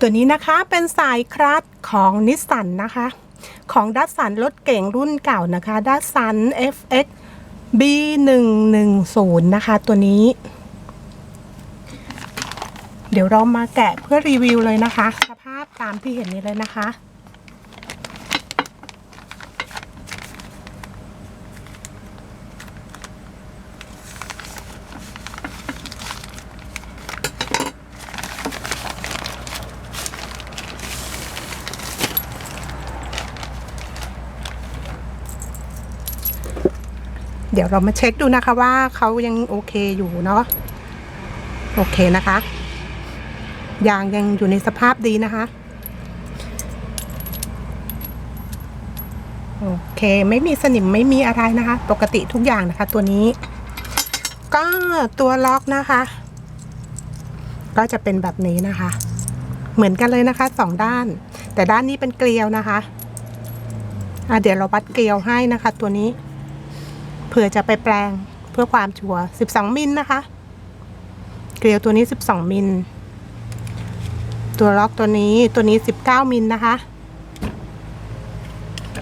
ตัวนี้นะคะเป็นสายคลัตช์ของนิสสันนะคะ ของดัสสันรถเก่งรุ่นเก่านะคะดัสสัน FX B110 นะคะ ตัวนี้ เดี๋ยวเรามาแกะเพื่อรีวิวเลยนะคะ สภาพตามที่เห็นนี้เลยนะคะ เดี๋ยวเรามาเช็คดูนะคะว่าเขายังโอเคอยู่เนาะโอเคนะคะยางยังอยู่ในสภาพดีนะคะ โอเค ไม่มีสนิมไม่มีอะไรนะคะ ปกติทุกอย่างนะคะ ตัวนี้ ก็ตัวล็อกนะคะ ก็จะเป็นแบบนี้นะคะ เหมือนกันเลยนะคะสองด้าน แต่ด้านนี้เป็นเกลียวนะคะอะเดี๋ยวเราวัดเกลียวให้นะคะ ตัวนี้ ผื่อจะไปแปลงเพื่อความชัวร์12 มิลนะคะ เกลียวตัวนี้ 12 มิล ตัวล็อกตัวนี้ตัวนี้ 19 มิลนะคะ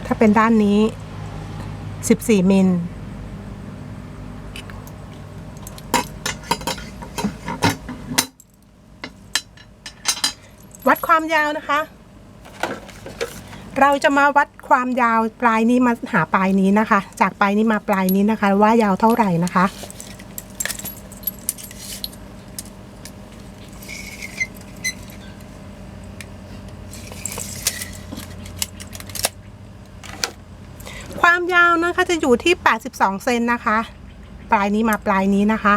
ถ้าเป็นด้านนี้ 14 มิลวัดความยาวนะคะ เราจะมาวัดความยาวปลายนี้มาหาปลายนี้นะคะ จากปลายนี้มาปลายนี้นะคะ ว่ายาวเท่าไหร่นะคะ ความยาวนะคะจะอยู่ที่ 82 เซนนะคะ ปลายนี้มาปลายนี้นะคะ